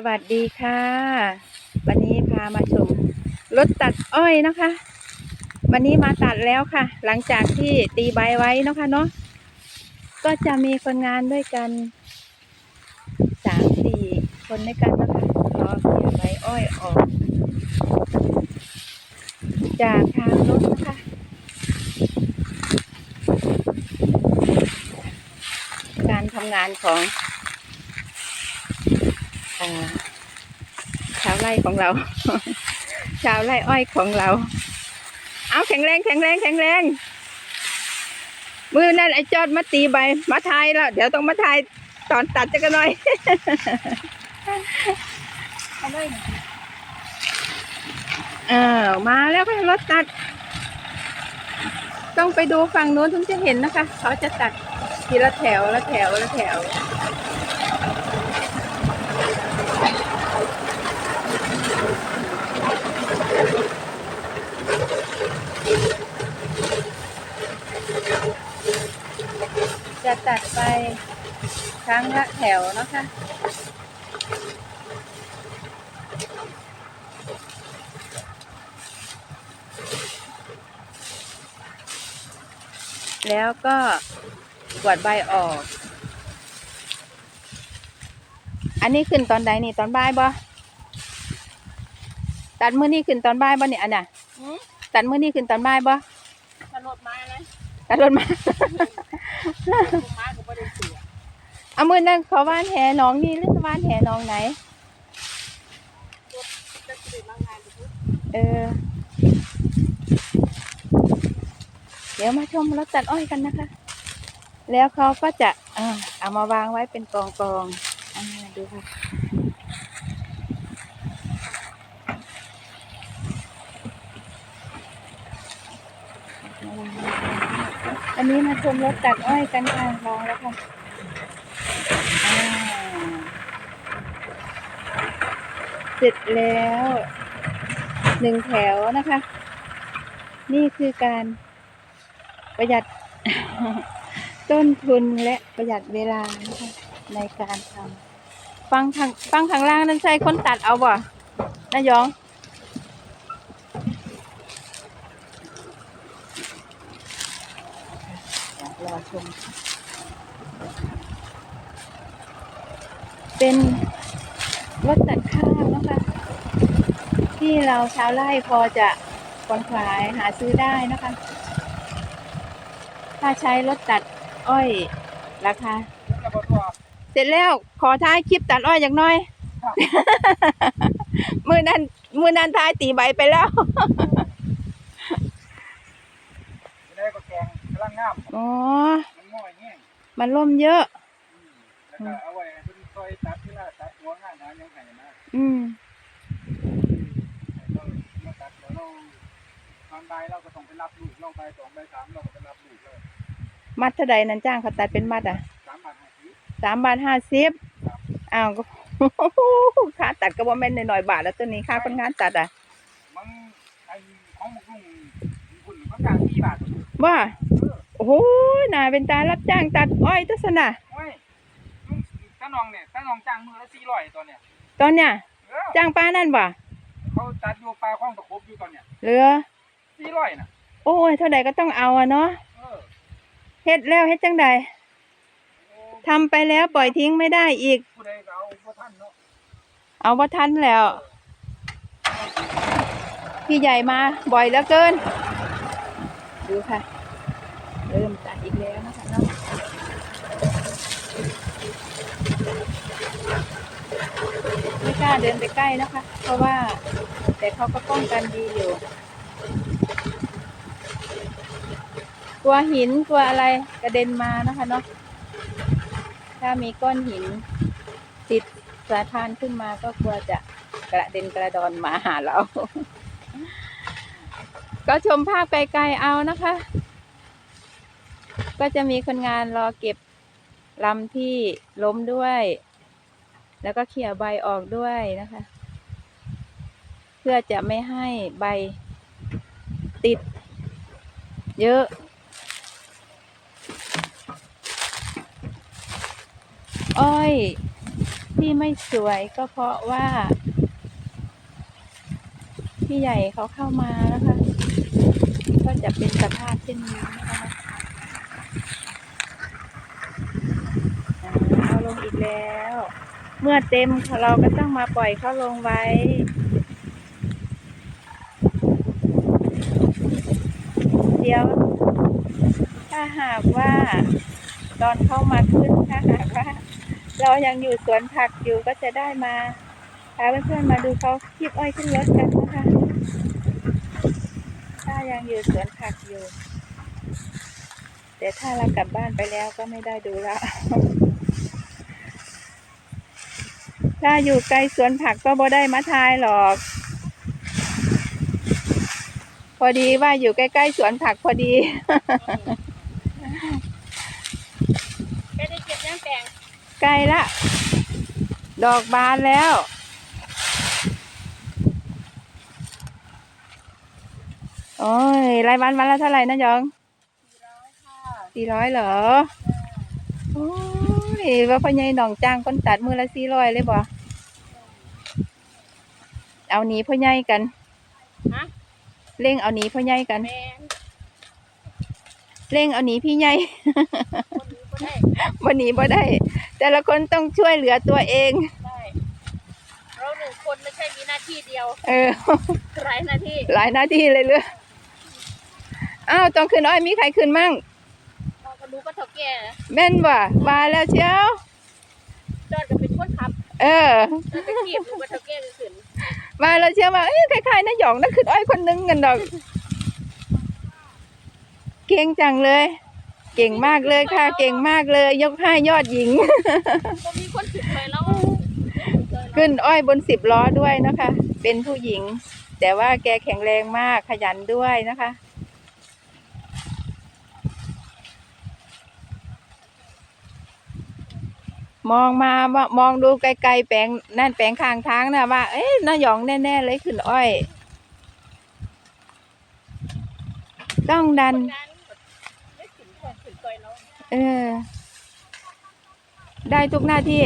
สวัสดีค่ะ วันนี้พามาชมรถตัดอ้อยนะคะ วันนี้มาตัดแล้วค่ะ หลังจากที่ตีใบไว้นะคะเนาะก็จะมีคนงานด้วยกันสามสี่คนด้วยกันนะคะรอเกี่ยวใบอ้อยออก จากทางรถนะคะการทำงานของ อ่าชาวไร่ของเรา ชาวไร่อ้อยของเรา เอาแข็งแรงแข็งแรงแข็งแรง มือนั่นไอ้จอดมาตีใบมาทายแล้วเดี๋ยวต้องมาทายตอนตัดจะกันหน่อยเอ้าวมาแล้วค่ะรถตัด ต้องไปดูฝั่งนู้นถึงจะเห็นนะคะ เขาจะตัดทีละแถวละแถวละแถว จะตัดไปครั้งละแถวเนาะคะแล้วก็กวาดใบออก อันนี้ขึ้นตอนใดนี่ตอนบ่ายบ่ตัดมือนี่ขึ้นตอนบ่ายบ่เนี่ยอันน่ะหืมตัดมือนี่ขึ้นตอนบ่ายบ่ถนนไม้อะไรตัดรถมาไม้ก็ไม่ได้ เอามือนั่นเขาว่านแหน้องนี่หรือว่านแหน้องไหน เออ เดี๋ยวมาชมรถตัดอ้อยกันนะคะ แล้วเขาก็จะเอามาวางไว้เป็นกองกองๆดูค่ะ อันนี้มาชมรถตัดอ้อยกันค่ะลองแล้วค่ะเสร็จแล้วหนึ่งแถวนะคะ นี่คือการประหยัดต้นทุนและประหยัดเวลานะคะในการทำฟังทางฟังทางล่างนั่นใช่คนตัดเอาบ่นายอง เดี๋ยวรอ ชม เป็นรถตัดข้าวนะคะ ที่เราชาวไร่พอจะขนขายหาซื้อได้นะคะ ถ้าใช้รถตัดอ้อยราคาเสร็จแล้วขอท้ายคลิปตัดอ้อยอย่างน้อย มือนั้นมือนั้นท้ายตีใบไปแล้ว ได้ก็แกง กำลังงามอ๋อ มันง่อยแห้งมันล่มเยอะแล้วก็เอาไว้ให้เพิ่นซอยตัดที่ละตัดหัวงานหายังไงนะอืมเรามาตัดแล้วเราตอนบ่ายเราก็ต้องไปรับลูกเราไปสองไปสามเราก็ไปรับลูกเลยมัดเท่าใดนั้นจ้างเขาตัดเป็นมัดอะ สามบาทห้าสิบ สามบาทห้าสิบอ้าวก็ ค่าตัดก็ว่าแม่นหน่อยๆบาทแล้วตัวนี้ค่าคนงานตัดอะมันไอ้ของมุกลุงคุณก็จ่ายสี่บาท ว่า โอ้โหน่าเป็นตารับจ้างตัดอ้อยทัศนะโอ้ยลุงตาน้องเนี่ยตาน้องจ้างมือละสี่ร้อยตัวเนี่ยตอนเนี้ยเออจ้างป้านั่นบ่เขาตัดอยู่ปลาข้องตะครบอยู่ตอนเนี่ยเหลือ สี่ร้อยน่ะโอ้ยเท่าใดก็ต้องเอาอะเนาะเออเฮ็ดแล้วเฮ็ดจังใดโอ้ทำไปแล้วปล่อยทิ้งไม่ได้อีก ผู้ใดก็เอาบ่ทันเนาะเอาว่าทันแล้ว พี่ใหญ่มาบ่อยเหลือเกิน ดูค่ะเริ่ มตัดอีกแล้วนะคะเนาะไม่กล้าเดินไปใกล้นะคะ เพราะว่าแต่เขาก็ป้องกันดีอยู่ กลัวหินกลัวอะไรกระเด็นมานะคะเนาะถ้ามีก้อนหินติดสาทานขึ้นมาก็กลัวจะกระเด็นกระดอนมาหาเรา ก็ชมภาพไกลๆเอานะคะ ก็จะมีคนงานรอเก็บลำที่ล้มด้วย แล้วก็เขี่ยใบออกด้วยนะคะ เพื่อจะไม่ให้ใบติดเยอะอ้อยที่ไม่สวยก็เพราะว่า พี่ใหญ่เขาเข้ามานะคะ ก็จะเป็นสภาพเช่นนี้นะคะอ่าเอาลงอีก แล้ว เมื่อเต็มเราก็ต้องมาปล่อยเขาลงไว้เดี๋ยว ถ้าหากว่าตอนเข้ามาขึ้นถ้าหากว่าเรายังอยู่สวนผักอยู่ก็จะได้มาพาเพื่อนๆมาดูเขาคีบอ้อยขึ้นรถกันนะคะถ้ายังอยู่สวนผักอยู่แต่ถ้าเรากลับบ้านไปแล้วก็ไม่ได้ดูแล้ว ถ้าอยู่ไกลสวนผักก็บ่ได้มาทายหรอก พอดีว่าอยู่ใกล้ๆสวนผักพอดีไม่ได้เก็บย่างแปลงใกล้ละ ดอกบานแล้ว โอ้ยรายวันวันละเท่าไหร่นะยองสี่ร้อยค่ะสี่ร้อยเหรอ โอ้ยว่าพ่อใหญ่หนองจ้างคนตัดมือละสี่ร้อยเลยบ่เอาหนีพ่อใหญ่กันฮะ เร่งเอาหนีพ่อใหญ่กัน แมนเร่งเอาหนีพี่ใหญ่ คนนี้ก็ได้วันหนีบ่ได้ แต่ละคนต้องช่วยเหลือตัวเอง ได้เราหนึ่งคนไม่ใช่มีหน้าที่เดียวเออ หลายหน้าที่หลายหน้าที่เลยเลยอ้าวตอนขึ้นอ้อยมีใครขึ้นมั่งเราก็รู้ก็เท่าแก่แม่นบ่มาแล้วเชียวจอดก็เป็นคนขับเออจอดไปขีบรู้ก็เท่าแก่ก็ขึ้นมาแล้วเชียวว่าเอ้ยคล้ายๆนะหยองนะขึ้นอ้อยคนนึงกันดอก เก่งจังเลย เก่งมากเลยค่ะ เก่งมากเลย ยกให้ยอดหญิงก็มีคนขึ้นไปแล้วขึ้นอ้อยบนสิบล้อด้วยนะคะ เป็นผู้หญิง แต่ว่าแกแข็งแรงมากขยันด้วยนะคะ มองมาว่ามองดูไกลๆแปลงนั่นแปลงข้างทางนะว่า เอ๊ะน้าหยองแน่ๆเลยขึ้นอ้อย ต้องดันคนงานไม่ขึ้นคนขึ้นต่อยเราเออ ได้ทุกหน้าที่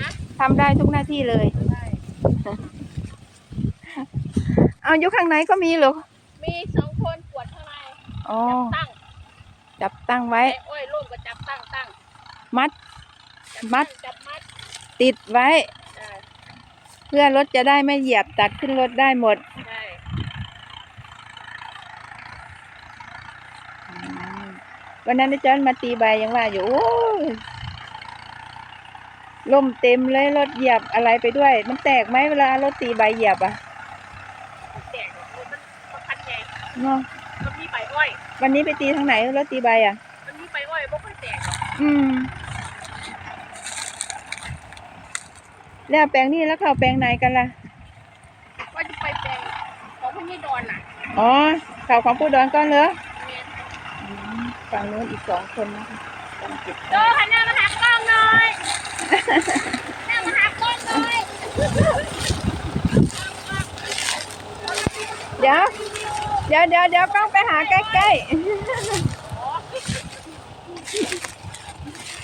ฮะทำได้ทุกหน้าที่เลยได้เอาอยู่ข้างในก็มีเหรอ มีสองคนปวดข้างในอ๋อจับตั้ง จับตั้งไว้ไอ้อ้อยร่มก็จับตั้งตั้ง มัดจับ มัดตั้งจับมัดติดไว้ได้เพื่อรถจะได้ไม่เหยียบตัดขึ้นรถได้หมดได้วันนั้นอาจารย์มาตีใบยังว่าอยู่โอ้ยลมเต็มเลยรถเหยียบอะไรไปด้วย มันแตกไหมเวลารถตีใบเหยียบอะแตกมันมันพันใหญ่เนาะมันมีใบอ้อยวันนี้ไปตีทางไหนรถตีใบอะมันมีใบอ้อยบ่ค่อยแตกหรอกอืม แล้วแปลงนี้แล้วเข้าแปลงไหนกันล่ะ ว่าจะไปแปลงของพวกนี้ดอนน่ะอ๋อข่าวของผู้ดอนก่อนเหรอเมนอืมฝั่งนู้นอีกสองคนนะคะกำลังเก็บโจหันหน้ามาหากล้องหน่อยหน้ามาหากล้องหน่อยเดี๋ยวเดี๋ยวเดี๋ยวเดี๋ยวกล้องไปหาใกล้ๆ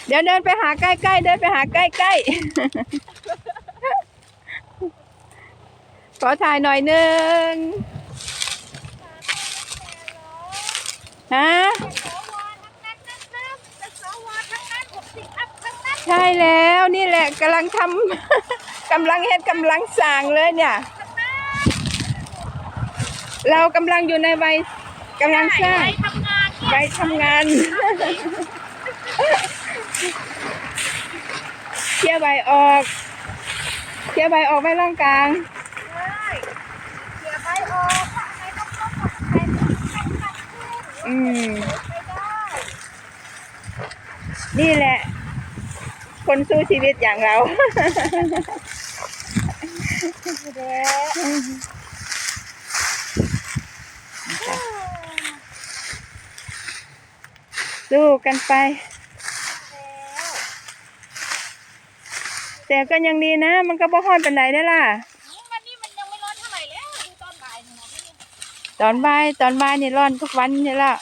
เดี๋ยวเดินไปหาใกล้ๆ เดินไปหาใกล้ๆ ข อถ่ายหน่อยหนึ่งฮะใช่แล้วนี่แหละกำลังทำกำลังเฮ็ดกำลังสั่งเลยเนี่ย เรากำลังอยู่ในวัยกำลังสร้างทำงานไปทำงานเคลียร์ใบออกเคลียร์ใบออกไว้ร่องกลาง เสียใบออกใครต้องต้องใครต้องต้องตัดขึ้น อืม นี่แหละ คนสู้ชีวิตอย่างเราสู้กันไป แต่ก็ยังดีนะ มันก็บ่ฮ้อนเปานใดได้ล่ะ อนบ่ายตอนบ่ายนี่ร้อนทุกวันนี่ละ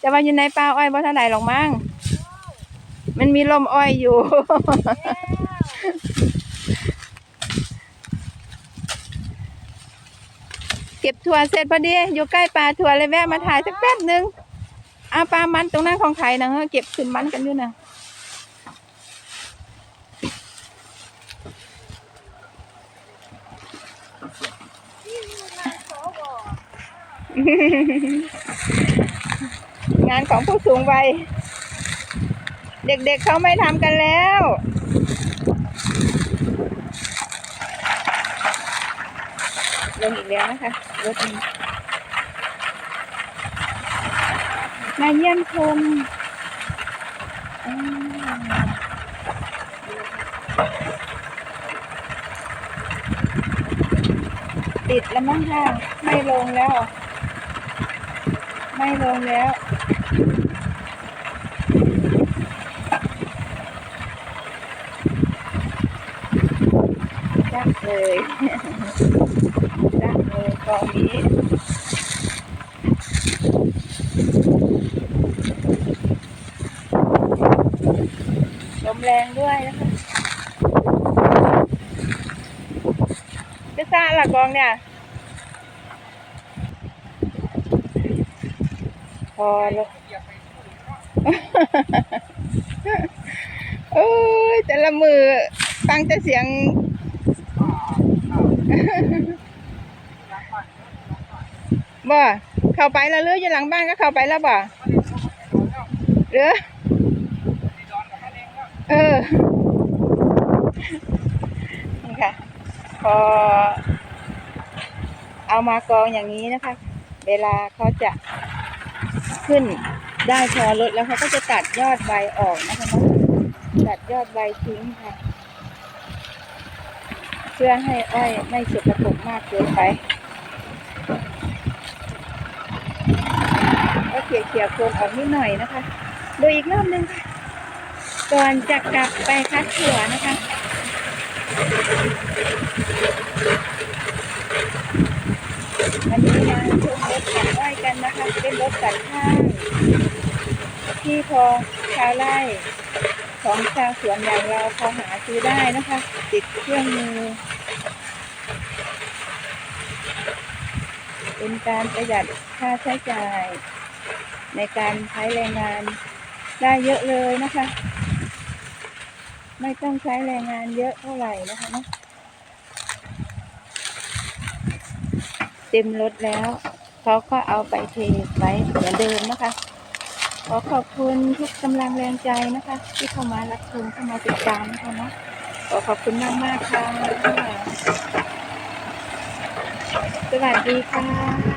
จะว่าอยู่ในป่าอ้อยบ่เท่าไหร่หรอกมั้งมันมีลมอ้อยอยู่ เก็บถั่วเสร็จพอดีอยู่ใกล้ปลาถั่วเลยแวะมาถ่ายสักแป๊บนึงอาปลามันตรงนั้นของไข่นะเฮะเก็บขึ้นมันกันอยู่นะ งานของผู้สูงวัย เด็กๆเขาไม่ทำกันแล้ว ลงอีกแล้วนะคะ รถนี้มาเยี่ยมชมอ่าปิดแล้วมั้งค่ะ ไม่ลงแล้ว ไม่ลงแล้ว จักเลยจักเลยกองนี้ลมแรงด้วยนะคะจะซ่าละกองเนี่ย อแล้วเอ้ยแต่ละมือฟังแต่เสียง บ่ เข้าไปแล้วหรืออยู่หลังบ้านก็เข้าไปแล้วบ่หรือเออนี่ค่ะ พอ เอามากองอย่างนี้นะคะ เวลาเขาจะ ขึ้นได้พอลดแล้วเขาก็จะตัดยอดใบออกนะคะเนาะตัดยอดใบทิ้งค่ะ เพื่อให้อ้อยไม่สกปรกมากเกินไปก็เขี่ยเขี่ยๆโคนออกนิดหน่อยนะคะ ดูอีกรอบหนึงค่ะ ก่อนจะกลับไปคัดถั่วนะคะ วันนี้มาชมรถตัดอ้อยกันนะคะ เป็นรถตัดข้างที่พอชาวไร่ของชาวสวนอย่างเราพอหาซื้อได้นะคะ ติดเครื่องมือ เป็นการประหยัดค่าใช้จ่าย ในการใช้แรงงานได้เยอะเลยนะคะ ไม่ต้องใช้แรงงานเยอะเท่าไหร่นะคะเนาะ เต็มรถแล้วเขาก็เอาไปเทไว้เหมือนเดิมนะคะ ขอขอบคุณทุกกำลังแรงใจนะคะ ที่เข้ามารับชมเข้ามาติดตามนะคะเนาะขอขอบคุณมากมากค่ะ สวัสดีค่ะ